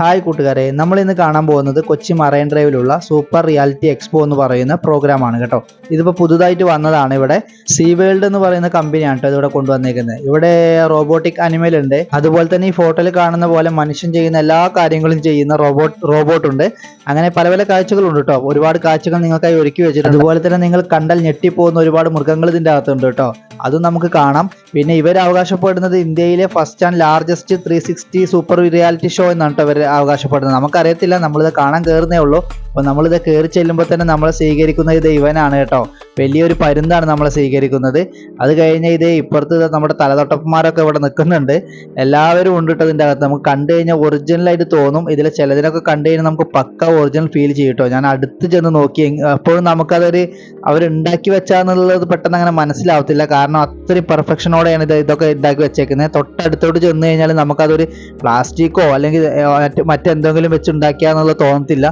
Hi കൂട്ടുകാരെ നമ്മൾ ഇന്ന് കാണാൻ പോകുന്നത് കൊച്ചി മറൈൻ ഡ്രൈവിലുള്ള സൂപ്പർ റിയാലിറ്റി എക്സ്പോ എന്ന് പറയുന്ന പ്രോഗ്രാമാണ് കേട്ടോ. ഇതിപ്പോൾ പുതുതായിട്ട് വന്നതാണ് ഇവിടെ. സീ വേൾഡ് എന്ന് പറയുന്ന കമ്പനിയാണ് കേട്ടോ ഇതിവിടെ കൊണ്ടുവന്നേക്കുന്നത്. ഇവിടെ റോബോട്ടിക് അനിമൽ ഉണ്ട്. അതുപോലെ തന്നെ ഈ ഫോട്ടോയിൽ കാണുന്ന പോലെ മനുഷ്യൻ ചെയ്യുന്ന എല്ലാ കാര്യങ്ങളും ചെയ്യുന്ന റോബോട്ട് റോബോട്ട് ഉണ്ട്. അങ്ങനെ പല പല കാഴ്ചകളുണ്ട് കേട്ടോ. ഒരുപാട് കാഴ്ചകൾ നിങ്ങൾക്കായി ഒരുക്കി വെച്ചിട്ടുണ്ട്. അതുപോലെ തന്നെ നിങ്ങൾ കണ്ടൽ ഞെട്ടിപ്പോകുന്ന ഒരുപാട് മൃഗങ്ങൾ ഇതിന്റെ അകത്തുണ്ട് കേട്ടോ. അതും നമുക്ക് കാണാം. പിന്നെ ഇവർ അവകാശപ്പെടുന്നത് ഇന്ത്യയിലെ first and largest three sixty super reality show എന്നാണ് കേട്ടോ അവകാശപ്പെടുന്നത്. നമുക്കറിയത്തില്ല നമ്മളിത് കാണാൻ കയറുന്നേ ഉള്ളൂ. അപ്പോൾ നമ്മളിത് കയറി ചെല്ലുമ്പോൾ തന്നെ നമ്മൾ സ്വീകരിക്കുന്നത് ഇത് ഇവനാണ് കേട്ടോ. വലിയൊരു പരുന്താണ് നമ്മൾ സ്വീകരിക്കുന്നത്. അത് കഴിഞ്ഞ് ഇത് ഇപ്പുറത്ത് നമ്മുടെ തലതൊട്ടപ്പന്മാരൊക്കെ ഇവിടെ നിൽക്കുന്നുണ്ട് എല്ലാവരും ഉണ്ട് കേട്ടോ ഇതിന്റെ അകത്ത്. നമുക്ക് കണ്ടു കഴിഞ്ഞാൽ ഒറിജിനലായിട്ട് തോന്നും. ഇതിൽ ചിലതിനൊക്കെ കണ്ടു കഴിഞ്ഞാൽ നമുക്ക് പക്ക ഒറിജിനൽ ഫീൽ ചെയ്യും കേട്ടോ. ഞാൻ അടുത്ത് ചെന്ന് നോക്കി എപ്പോഴും നമുക്കതൊരു അവരുണ്ടാക്കി വെച്ചാന്നുള്ളത് പെട്ടെന്ന് അങ്ങനെ മനസ്സിലാവത്തില്ല. കാരണം അത്രയും പെർഫെക്ഷനോടെയാണ് ഇത് ഇതൊക്കെ ഉണ്ടാക്കി വെച്ചേക്കുന്നത് തൊട്ടടുത്തോട്ട് ചെന്ന് കഴിഞ്ഞാൽ നമുക്കതൊരു പ്ലാസ്റ്റിക്കോ അല്ലെങ്കിൽ മറ്റെന്തെങ്കിലും വെച്ച് ഉണ്ടാക്കിയാന്നുള്ളത് തോന്നത്തില്ല.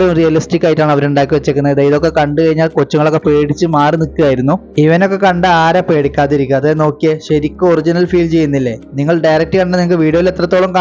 അത്രയും റിയലിസ്റ്റിക് ആയിട്ടാണ് അവരുണ്ടാക്കി വെച്ചേക്കുന്നത്. ഇതൊക്കെ കണ്ടു കഴിഞ്ഞാൽ കൊച്ചുങ്ങളൊക്കെ പേടിച്ച് മാറി നിൽക്കുമായിരുന്നു ഇവനൊക്കെ കണ്ട ആരെ പേടിക്കാതിരിക്കുക. അതെ നോക്കിയേ ശരിക്കും ഒറിജിനൽ ഫീൽ ചെയ്യുന്നില്ലേ? നിങ്ങൾ ഡയറക്റ്റ് കണ്ട നിങ്ങൾക്ക് വീഡിയോയിൽ എത്രത്തോളം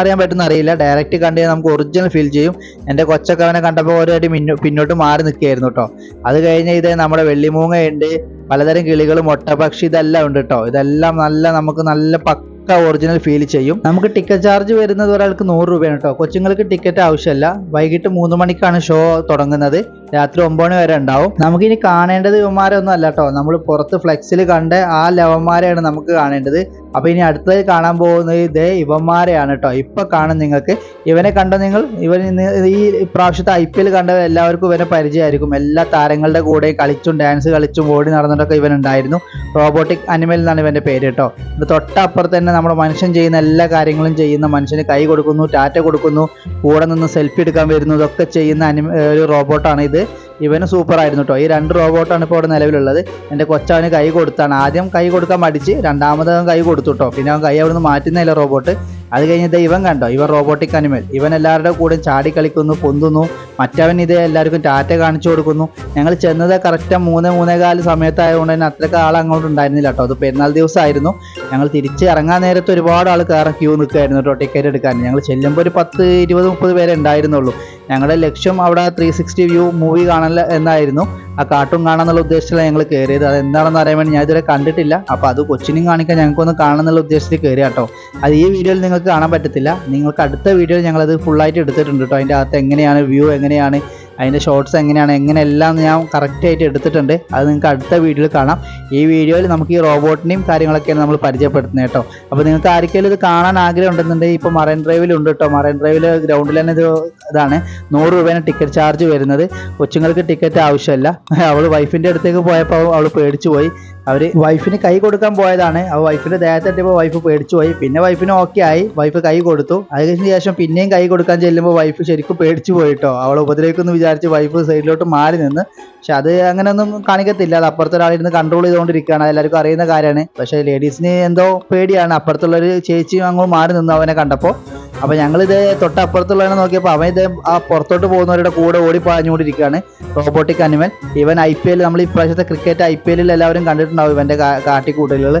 അറിയാൻ പറ്റുന്ന അറിയില്ല. ഡയറക്റ്റ് കണ്ടു നമുക്ക് ഒറിജിനൽ ഫീൽ ചെയ്യും. എന്റെ കൊച്ചൊക്കെ അവനെ കണ്ടപ്പോൾ ഓരോ അടി പിന്നോട്ട് മാറി നിൽക്കുകയായിരുന്നു കേട്ടോ അത് കഴിഞ്ഞ് ഇത് നമ്മുടെ വെള്ളിമൂങ്ങയുണ്ട്. പലതരം കിളികളും മൊട്ടപക്ഷി ഇതെല്ലാം ഉണ്ട് കേട്ടോ ഇതെല്ലാം നല്ല നമുക്ക് നല്ല പക്ക ഒറിജിനൽ ഫീൽ ചെയ്യും. നമുക്ക് ടിക്കറ്റ് ചാർജ് വരുന്നത് ഒരാൾക്ക് നൂറ് രൂപയാണ് കേട്ടോ കൊച്ചുങ്ങൾക്ക് ടിക്കറ്റ് ആവശ്യമില്ല വൈകിട്ട് മൂന്ന് മണിക്കാണ് ഷോ തുടങ്ങുന്നത്. രാത്രി ഒമ്പത് മണി വരെ ഉണ്ടാവും. നമുക്കിനി കാണേണ്ടത് ഇവന്മാരെ ഒന്നും അല്ല കേട്ടോ നമ്മൾ പുറത്ത് ഫ്ലെക്സിൽ കണ്ട ആ ലവന്മാരെയാണ് നമുക്ക് കാണേണ്ടത്. അപ്പൊ ഇനി അടുത്തത് കാണാൻ പോകുന്നത് ഇതേ ഇവന്മാരെയാണ് കേട്ടോ ഇപ്പൊ കാണും നിങ്ങൾക്ക്. ഇവനെ കണ്ട നിങ്ങൾ ഇവൻ ഈ പ്രാവശ്യത്തെ ഐ പി എൽ കണ്ട എല്ലാവർക്കും ഇവനെ പരിചയമായിരിക്കും. എല്ലാ താരങ്ങളുടെ കൂടെ കളിച്ചും ഡാൻസ് കളിച്ചും ഓടി നടന്നിട്ടൊക്കെ ഇവൻ ഉണ്ടായിരുന്നു. റോബോട്ടിക് അനിമൽ എന്നാണ് ഇവന്റെ പേര് കേട്ടോ തൊട്ടപ്പുറത്ത് തന്നെ നമ്മുടെ മനുഷ്യൻ ചെയ്യുന്ന എല്ലാ കാര്യങ്ങളും ചെയ്യുന്ന മനുഷ്യന് കൈ കൊടുക്കുന്നു ടാറ്റ കൊടുക്കുന്നു കൂടെ നിന്ന് സെൽഫി എടുക്കാൻ വരുന്നു ഇതൊക്കെ ചെയ്യുന്ന അനിമ ഒരു റോബോട്ടാണ് ഇത്. ഇവന് സൂപ്പർ ആയിരുന്നു കേട്ടോ ഈ രണ്ട് റോബോട്ടാണ് ഇപ്പോൾ ഇവിടെ നിലവിലുള്ളത്. എന്റെ കൊച്ചവന് കൈ കൊടുത്താണ്. ആദ്യം കൈ കൊടുക്കാൻ മടിച്ച് രണ്ടാമത് അവൻ കൈ കൊടുത്തു കേട്ടോ പിന്നെ അവൻ കൈ അവിടുന്ന് മാറ്റുന്നില്ല റോബോട്ട് അത് കഴിഞ്ഞിട്ട് ഇവൻ കണ്ടോ? ഇവൻ റോബോട്ടിക് അനിമൽ ഇവൻ എല്ലാവരുടെ കൂടെ ചാടി കളിക്കുന്നു പൊന്തുന്നു. മറ്റവൻ ഇത് എല്ലാവർക്കും ടാറ്റ കാണിച്ചു കൊടുക്കുന്നു. ഞങ്ങൾ ചെന്നത് കറക്റ്റ് മൂന്ന് മൂന്നേകാൽ സമയത്തായതുകൊണ്ട് തന്നെ അത്രയ്ക്ക് ആൾ അങ്ങോട്ട് ഉണ്ടായിരുന്നില്ല കേട്ടോ അത് പെരുന്നാൾ ദിവസമായിരുന്നു. ഞങ്ങൾ തിരിച്ച് ഇറങ്ങാൻ നേരത്ത് ഒരുപാട് ആൾ കയറി ക്യൂ നിൽക്കുമായിരുന്നു കേട്ടോ ടിക്കറ്റ് എടുക്കാൻ. ഞങ്ങൾ ചെല്ലുമ്പോൾ ഒരു പത്ത് ഇരുപത് മുപ്പത് പേരെ ഉണ്ടായിരുന്നുള്ളൂ. ഞങ്ങളുടെ ലക്ഷ്യം അവിടെ ത്രീ സിക്സ്റ്റി വ്യൂ മൂവി കാണല എന്നായിരുന്നു. ആ കാർട്ടൂൺ കാണാന്നുള്ള ഉദ്ദേശത്തിലാണ് ഞങ്ങൾ കയറിയത് അത് എന്താണെന്ന് അറിയാൻ വേണ്ടി ഞാൻ ഇതുവരെ കണ്ടിട്ടില്ല. അപ്പോൾ അത് കൊച്ചിനും കാണിക്കാൻ ഞങ്ങൾക്കൊന്ന് കാണാന്നുള്ള ഉദ്ദേശത്തിൽ കയറി കേട്ടോ അത് ഈ വീഡിയോയിൽ നിങ്ങൾക്ക് കാണാൻ പറ്റത്തില്ല. നിങ്ങൾക്ക് അടുത്ത വീഡിയോയിൽ ഞങ്ങളത് ഫുള്ളായിട്ട് എടുത്തിട്ടുണ്ട് കേട്ടോ അതിന്റെ അകത്ത് എങ്ങനെയാണ് വ്യൂ എങ്ങനെയാണ് അതിന്റെ ഷോർട്സ് എങ്ങനെയാണ് എങ്ങനെയെല്ലാം ഞാൻ കറക്റ്റ് ആയിട്ട് എടുത്തിട്ടുണ്ട്. അത് നിങ്ങൾക്ക് അടുത്ത വീഡിയോയിൽ കാണാം. ഈ വീഡിയോയിൽ നമുക്ക് ഈ റോബോട്ടിനെയും കാര്യങ്ങളൊക്കെയാണ് നമ്മൾ പരിചയപ്പെടുത്തുന്നത് കേട്ടോ. അപ്പോൾ നിങ്ങൾക്ക് ആർക്കെങ്കിലും ഇത് കാണാൻ ആഗ്രഹം ഉണ്ടെന്നുണ്ടെങ്കിൽ ഇപ്പോൾ മറൈൻ ഡ്രൈവിലുണ്ട് കേട്ടോ. മറൈൻ ഡ്രൈവിൽ ഗ്രൗണ്ടിൽ തന്നെ ഇത് ഇതാണ്. നൂറ് രൂപയാണ് ടിക്കറ്റ് ചാർജ് വരുന്നത്. കൊച്ചുങ്ങൾക്ക് ടിക്കറ്റ് ആവശ്യമില്ല. അവൾ വൈഫിന്റെ അടുത്തേക്ക് പോയപ്പോൾ അവൾ പേടിച്ചു പോയി. അവർ വൈഫിന് കൈ കൊടുക്കാൻ പോയതാണ്. ആ വൈഫിന്റെ ദേഹത്തെത്തിയപ്പോൾ വൈഫ് പേടിച്ചു പോയി. പിന്നെ വൈഫിന് ഓക്കെ ആയി. വൈഫ് കൈ കൊടുത്തു. അതിന് ശേഷം പിന്നെയും കൈ കൊടുക്കാൻ ചെല്ലുമ്പോൾ വൈഫ് ശരിക്കും പേടിച്ചു പോയിട്ടോ അവൾ ഉപദ്രവിക്കുമെന്ന് വിചാരിച്ച് വൈഫ് സൈഡിലോട്ട് മാറി നിന്ന്. പക്ഷെ അത് അങ്ങനെയൊന്നും കാണിക്കത്തില്ല. അത് അപ്പുറത്തെ ഒരാളിരുന്ന് കൺട്രോൾ ചെയ്തുകൊണ്ടിരിക്കുകയാണ്. എല്ലാവർക്കും അറിയുന്ന കാര്യമാണ്. പക്ഷേ ലേഡീസിന് എന്തോ പേടിയാണ്. അപ്പുറത്തുള്ള ഒരു ചേച്ചിയും അങ്ങ് മാറി നിന്നു അവനെ കണ്ടപ്പോൾ. അപ്പോൾ ഞങ്ങളിത് തൊട്ടപ്പുറത്തുള്ളവനെ നോക്കിയപ്പോൾ അവൻ ഇത് ആ പുറത്തോട്ട് പോകുന്നവരുടെ കൂടെ ഓടി പാഞ്ഞുകൊണ്ടിരിക്കുകയാണ്. റോബോട്ടിക് അനിമൽ ഇവൻ ഐ പി എൽ നമ്മൾ ഇപ്രാവശ്യത്തെ ക്രിക്കറ്റ് ഐ പി എല്ലിൽ എല്ലാവരും കണ്ടിട്ടുണ്ടാവും ഇവന്റെ കാട്ടിക്കൂട്ടലുകൾ.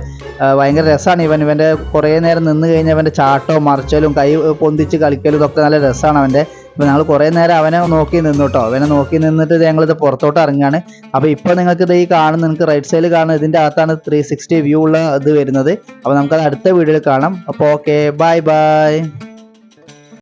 ഭയങ്കര രസമാണ് ഇവൻ. ഇവന്റെ കുറേ നേരം നിന്ന് കഴിഞ്ഞാൽ അവന്റെ ചാട്ടവും മറിച്ചലും കൈ പൊന്തിച്ച് കളിക്കലും ഇതൊക്കെ നല്ല രസമാണ് അവന്റെ. അപ്പോൾ ഞങ്ങൾ കുറേ നേരം അവനെ നോക്കി നിന്നുട്ടോ അവനെ നോക്കി നിന്നിട്ട് ഞങ്ങൾ ഇത് പുറത്തോട്ട് ഇറങ്ങുകയാണ് അപ്പോൾ ഇപ്പോൾ നിങ്ങൾക്ക് ഇത് ഈ കാണുന്ന നിങ്ങൾക്ക് റൈറ്റ് സൈഡിൽ കാണുന്ന ഇതിന്റെ അകത്താണ് ത്രീ സിക്സ്റ്റി വ്യൂ ഉള്ള ഇത് വരുന്നത്. അപ്പോൾ നമുക്കത് അടുത്ത വീഡിയോയിൽ കാണാം. അപ്പോൾ ഓക്കെ ബൈ ബൈ